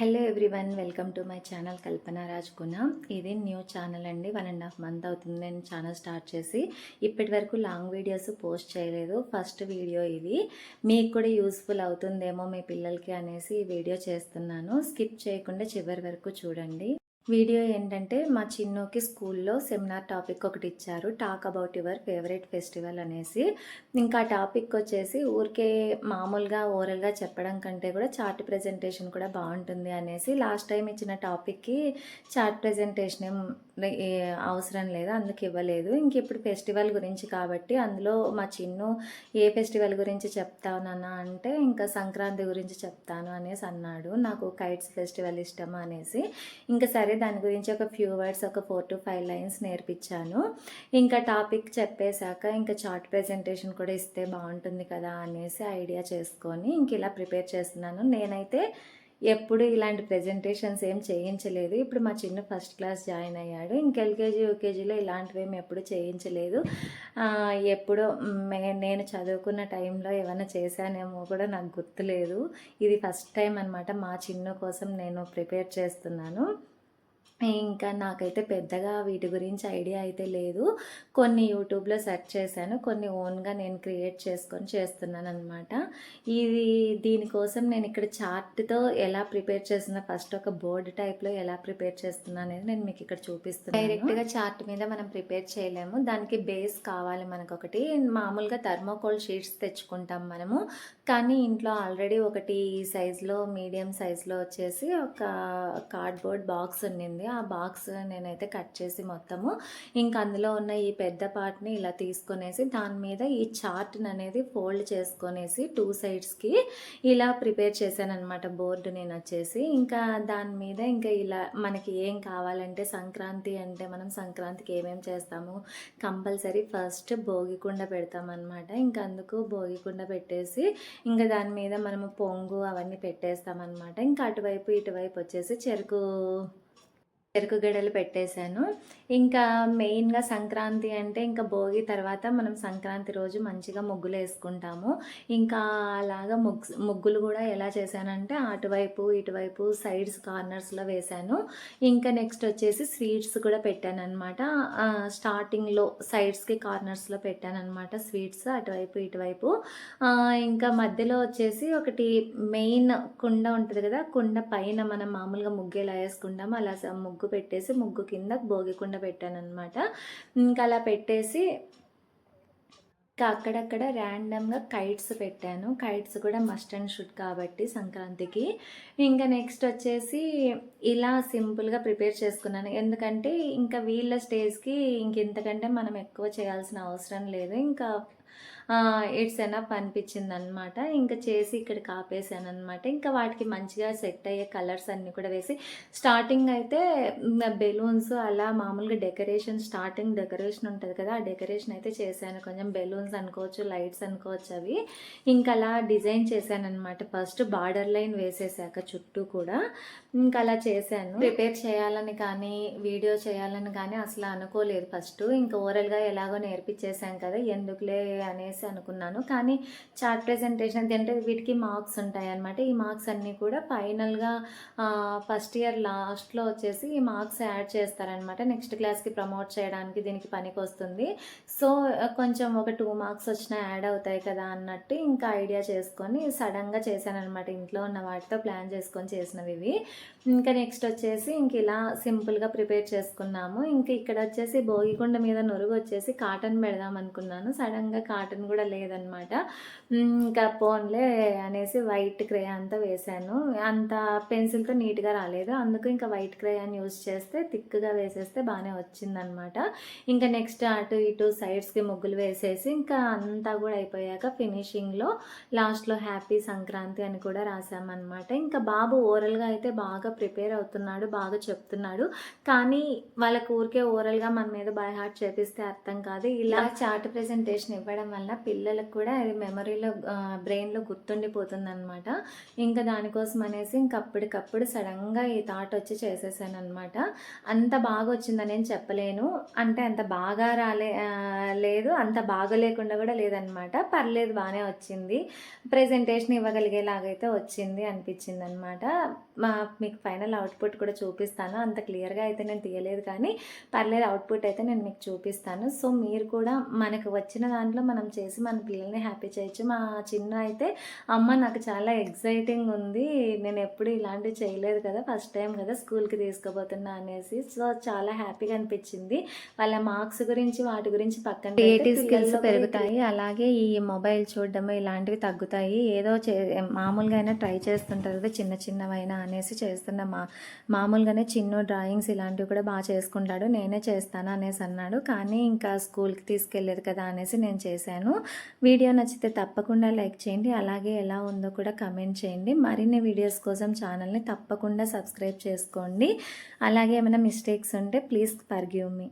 Hello everyone welcome to my channel Kalpana రాజ్కున ఇది new channel అండి. One and half month అవుతుంది. నేను channel start చేసి ఇప్పటి వరకు లాంగ్ వీడియోస్ పోస్ట్ చేయలేదు. ఫస్ట్ వీడియో ఇది. మీకు కూడా యూస్ఫుల్ అవుతుందేమో మీ పిల్లలకి అనేసి ఈ వీడియో చేస్తున్నాను. స్కిప్ చేయకుండా చివరి వరకు చూడండి. వీడియో ఏంటంటే మా చిన్నోకి స్కూల్లో సెమినార్ టాపిక్ ఒకటి ఇచ్చారు talk about your favourite festival అనేసి. ఇంకా టాపిక్ వచ్చేసి ఊరికే మామూలుగా ఓరల్గా చెప్పడం కంటే కూడా చార్ట్ ప్రజెంటేషన్ కూడా బాగుంటుంది అనేసి. లాస్ట్ టైం ఇచ్చిన టాపిక్కి చార్ట్ ప్రజెంటేషన్ ఏం అవసరం లేదు అందుకు ఇవ్వలేదు. ఇంక ఇప్పుడు ఫెస్టివల్ గురించి కాబట్టి అందులో మా చిన్ను ఏ ఫెస్టివల్ గురించి చెప్తానన్నా అంటే ఇంకా సంక్రాంతి గురించి చెప్తాను అనేసి అన్నాడు. నాకు కైట్స్ ఫెస్టివల్ ఇష్టం అనేసి. ఇంకా సరే దాని గురించి ఒక ఫ్యూ వర్డ్స్ ఒక ఫోర్ టు ఫైవ్ లైన్స్ నేర్పించాను. ఇంకా టాపిక్ చెప్పేశాక ఇంకా చార్ట్ ప్రెజెంటేషన్ కూడా ఇస్తే బాగుంటుంది కదా అనేసి ఐడియా చేసుకొని ఇంక ఇలా ప్రిపేర్ చేస్తున్నాను. నేనైతే ఎప్పుడు ఇలాంటి ప్రెజెంటేషన్స్ ఏం చేయించలేదు. ఇప్పుడు మా చిన్న ఫస్ట్ క్లాస్ జాయిన్ అయ్యాడు. ఇంకెల్కేజీ యూకేజీలో ఇలాంటివి ఏమి ఎప్పుడు చేయించలేదు. ఎప్పుడు ఎప్పుడో మే నేను చదువుకున్న టైంలో ఏమైనా చేశానేమో కూడా నాకు గుర్తులేదు. ఇది ఫస్ట్ టైం అనమాట మా చిన్న కోసం నేను ప్రిపేర్ చేస్తున్నాను. ఇంకా నాకైతే పెద్దగా వీటి గురించి ఐడియా అయితే లేదు. కొన్ని యూట్యూబ్లో సెర్చ్ చేశాను. కొన్ని ఓన్గా నేను క్రియేట్ చేసుకొని చేస్తున్నాను అనమాట ఇది దీనికోసం నేను ఇక్కడ చార్ట్తో ఎలా ప్రిపేర్ చేస్తున్నా ఫస్ట్ ఒక బోర్డు టైప్లో ఎలా ప్రిపేర్ చేస్తున్నా అనేది నేను మీకు ఇక్కడ చూపిస్తున్నాను. డైరెక్ట్గా చార్ట్ మీద మనం ప్రిపేర్ చేయలేము. దానికి బేస్ కావాలి మనకు ఒకటి మామూలుగా థర్మోకోల్ షీట్స్ తెచ్చుకుంటాం మనము. కానీ ఇంట్లో ఆల్రెడీ ఒకటి ఈ సైజులో మీడియం సైజులో వచ్చేసి ఒక కార్డ్బోర్డ్ బాక్స్ ఉండింది. ఆ బాక్స్ నేనైతే కట్ చేసి మొత్తము ఇంకా అందులో ఉన్న ఈ పెద్ద పార్ట్ని ఇలా తీసుకొనేసి దాని మీద ఈ చార్ట్ని అనేది ఫోల్డ్ చేసుకొనేసి టూ సైడ్స్కి ఇలా ప్రిపేర్ చేశాను అనమాట బోర్డు నేను వచ్చేసి ఇంకా దాని మీద ఇంకా ఇలా మనకి ఏం కావాలంటే సంక్రాంతి అంటే మనం సంక్రాంతికి ఏమేమి చేస్తాము? కంపల్సరీ ఫస్ట్ భోగికుండ పెడతాం అనమాట ఇంకా అందుకు భోగికుండ పెట్టేసి ఇంకా దాని మీద మనము పొంగు అవన్నీ పెట్టేస్తామన్నమాట. ఇంకా అటువైపు ఇటువైపు వచ్చేసి చెరుకు చెరుకు గడలు పెట్టేశాను. ఇంకా మెయిన్గా సంక్రాంతి అంటే ఇంకా భోగి తర్వాత మనం సంక్రాంతి రోజు మంచిగా ముగ్గులు వేసుకుంటాము. ఇంకా అలాగా ముగ్గు ముగ్గులు కూడా ఎలా చేశానంటే అటువైపు ఇటువైపు సైడ్స్ కార్నర్స్లో వేశాను. ఇంకా నెక్స్ట్ వచ్చేసి స్వీట్స్ కూడా పెట్టాను అనమాట స్టార్టింగ్లో సైడ్స్కి కార్నర్స్లో పెట్టాను అనమాట స్వీట్స్ అటువైపు ఇటువైపు. ఇంకా మధ్యలో వచ్చేసి ఒకటి మెయిన్ కుండ ఉంటుంది కదా కుండ పైన మనం మామూలుగా ముగ్గు ఎలా వేసుకుంటామో. అలా ముగ్గు ముగ్గు పెట్టేసి ముగ్గు కింద భోగికుండ కుండ పెట్టాను అనమాట ఇంకా అలా పెట్టేసి ఇంకా అక్కడక్కడ ర్యాండమ్గా కైట్స్ పెట్టాను. కైట్స్ కూడా మస్ట్ అండ్ షుడ్ కాబట్టి సంక్రాంతికి. ఇంకా నెక్స్ట్ వచ్చేసి ఇలా సింపుల్గా ప్రిపేర్ చేసుకున్నాను. ఎందుకంటే ఇంకా వీళ్ళ స్టేజ్కి ఇంక ఇంతకంటే మనం ఎక్కువ చేయాల్సిన అవసరం లేదు. ఇంకా ఇట్స్ ఎనఫ్ అనిపించింది అనమాట ఇంకా చేసి ఇక్కడ కాపేసాను అనమాట ఇంకా వాటికి మంచిగా సెట్ అయ్యే కలర్స్ అన్నీ కూడా వేసి స్టార్టింగ్ అయితే బెలూన్స్ అలా మామూలుగా డెకరేషన్ స్టార్టింగ్ డెకరేషన్ ఉంటుంది కదా ఆ డెకరేషన్ అయితే చేశాను. కొంచెం బెలూన్స్ అనుకోవచ్చు లైట్స్ అనుకోవచ్చు అవి. ఇంకా అలా డిజైన్ చేశాను అనమాట ఫస్ట్ బార్డర్ లైన్ వేసేసాక చుట్టూ కూడా. ఇంకా అలా చేశాను. ప్రిపేర్ చేయాలని కానీ వీడియో చేయాలని కానీ అసలు అనుకోలేదు ఫస్ట్ ఇంకా ఓరల్గా ఎలాగో నేర్పించేసాం కదా ఎందుకులే అనేసి అనుకున్నాను. కానీ చార్ట్ ప్రెజెంటేషన్ అంటే వీటికి మార్క్స్ ఉంటాయి అనమాట ఈ మార్క్స్ అన్నీ కూడా ఫైనల్గా ఫస్ట్ ఇయర్ లాస్ట్లో వచ్చేసి ఈ మార్క్స్ యాడ్ చేస్తారనమాట నెక్స్ట్ క్లాస్కి ప్రమోట్ చేయడానికి దీనికి పనికి వస్తుంది సో కొంచెం ఒక టూ మార్క్స్ వచ్చినా యాడ్ అవుతాయి కదా అన్నట్టు ఇంకా ఐడియా చేసుకొని సడన్గా చేశాను అనమాట ఇంట్లో ఉన్న వాటితో ప్లాన్ చేసుకొని చేసినవి ఇవి. ఇంకా నెక్స్ట్ వచ్చేసి ఇంక ఇలా సింపుల్గా ప్రిపేర్ చేసుకున్నాము. ఇంక ఇక్కడ వచ్చేసి భోగికొండ మీద నురుగు వచ్చేసి కాటన్ పెడదాం అనుకున్నాను. సడన్గా కాటన్ కూడా లేదనమాట. ఇంకా పోన్లే అనేసి వైట్ క్రేయాన్తో వేశాను. అంత పెన్సిల్తో నీట్గా రాలేదు. అందుకు ఇంకా వైట్ క్రేయాన్ యూస్ చేస్తే థిక్గా వేసేస్తే బాగానే వచ్చిందనమాట. ఇంకా నెక్స్ట్ అటు ఇటు సైడ్స్కి ముగ్గులు వేసేసి ఇంకా అంతా కూడా అయిపోయాక ఫినిషింగ్లో లాస్ట్లో హ్యాపీ సంక్రాంతి అని కూడా రాసామన్నమాట ఇంకా బాబు ఓరల్గా అయితే బాగా ప్రిపేర్ అవుతున్నాడు బాగా చెప్తున్నాడు. కానీ వాళ్ళకు ఊరికే ఓరల్గా మన మీద బై హార్ట్ చేపిస్తే అర్థం కాదు. ఇలా చార్ట్ ప్రెజెంటేషన్ ఇవ్వడం వల్ల పిల్లలకు కూడా అది మెమరీలో బ్రెయిన్లో గుర్తుండిపోతుంది అనమాట ఇంకా దానికోసం అనేసి ఇంక అప్పటికప్పుడు సడన్గా ఈ థాట్ వచ్చి చేసేసాను అనమాట అంత బాగా వచ్చిందని నేను చెప్పలేను. అంటే అంత బాగా రాలే లేదు అంత బాగా లేకుండా కూడా లేదనమాట పర్లేదు బాగానే వచ్చింది. ప్రజెంటేషన్ ఇవ్వగలిగేలాగైతే వచ్చింది అనిపించింది అనమాట మా మీకు ఫైనల్ అవుట్పుట్ కూడా చూపిస్తాను. అంత క్లియర్గా అయితే నేను తీయలేదు కానీ పర్లేదు అవుట్పుట్ అయితే నేను మీకు చూపిస్తాను. సో మీరు కూడా మనకు వచ్చిన దాంట్లో మనం చే మన పిల్లల్ని హ్యాపీ చేయొచ్చు. మా చిన్న అయితే అమ్మ నాకు చాలా ఎగ్జైటింగ్ ఉంది. నేను ఎప్పుడు ఇలాంటివి చేయలేదు కదా ఫస్ట్ టైం కదా స్కూల్కి తీసుకుపోతున్నా అనేసి. సో చాలా హ్యాపీగా అనిపించింది. వాళ్ళ మార్క్స్ గురించి వాటి గురించి పక్కన క్రియేటివ్ స్కిల్స్ పెరుగుతాయి. అలాగే ఈ మొబైల్ చూడడము ఇలాంటివి తగ్గుతాయి. ఏదో చే మామూలుగా అయినా ట్రై చేస్తుంటారు కదా చిన్న చిన్నవైనా అనేసి చేస్తున్న మా మామూలుగానే చిన్న డ్రాయింగ్స్ ఇలాంటివి కూడా బాగా చేసుకుంటాడు. నేనే చేస్తాను అనేసి అన్నాడు. కానీ ఇంకా స్కూల్కి తీసుకెళ్ళలేదు కదా అనేసి నేను చేశాను వీడియో నచ్చితే తప్పకుండా లైక్ చేయండి. అలాగే ఎలా ఉందో కూడా కమెంట్ చేయండి. మరిన్ని వీడియోస్ కోసం ఛానల్ని తప్పకుండా సబ్స్క్రైబ్ చేసుకోండి. అలాగే ఏమైనా మిస్టేక్స్ ఉంటే ప్లీజ్ పర్గ్యూ మీ.